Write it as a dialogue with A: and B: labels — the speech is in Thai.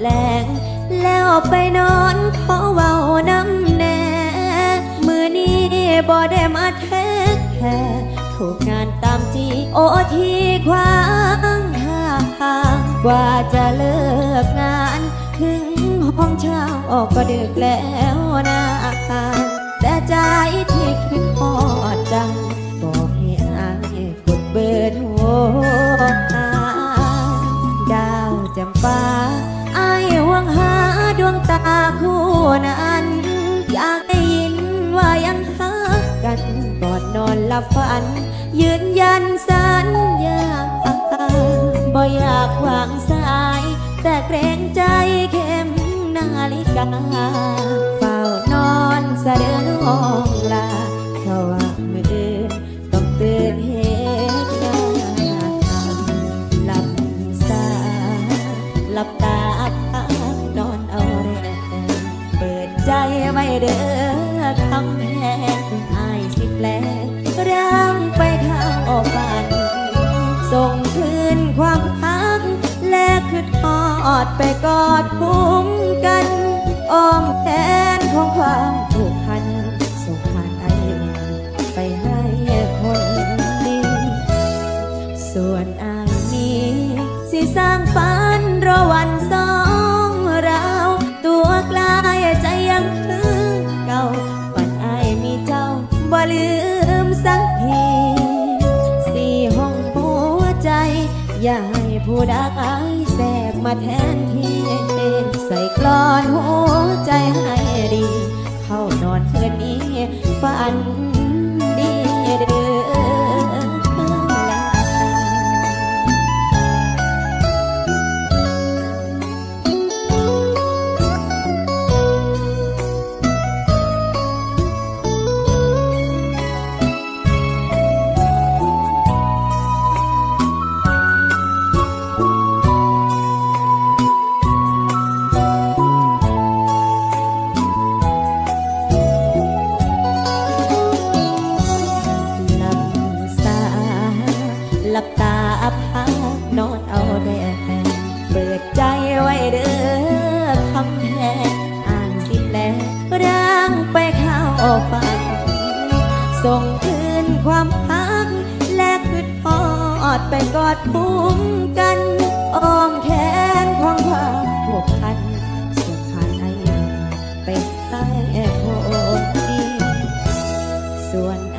A: แรงแล้วไปนอนขอเว้าน้ำแน่ มือนี้บ่ได้มาแท้แค่ถูกงานตามจีโอทีควางทางกว่าจะเลิกงานถึงห้องเช่าออกก็ดึกแล้วนะแต่ใจที่คิดพอดจังับฝัน ยืนยันสัญญาบ่อยากวางสาย แต่เกรงใจเข้มนาฬิกาเฝ้านอนสะเดือนห้องลาเพราะว่ามืออื่นต้องตื่นเหตุการณ์หลับตาหลับตาพักนอนเอาแรงเปิดใจไว้เด้อ ดไปกอดคุ้มกันอ้อมแขนของความผูกพันส่งผ่านไอไปให้คนดี ส่วนอายนี้สิสร้างฝันรอวันสองเรา ตัวกลายใจยังคือเก่าฝันอายมีเจ้าบ่ลืมสักทีสี่ห้องหัวใจ อย่าให้ผู้ใดแทรก มาแทนที่เป็นใส่กลอนหัวใจให้ดี เข้านอนคืนนี้ฝัน หลับตาอับหนอนเอาแดดเปิดใจไว้เด้อคำแหงอ่านสิแล้วร่างไปเข้าฝันส่งคืนความพัก และคืดพอดไปกอดบุ้งกันอ้อมแขนของความผูกพันส่งผ่านไอเป็นใต้โคดีส่วน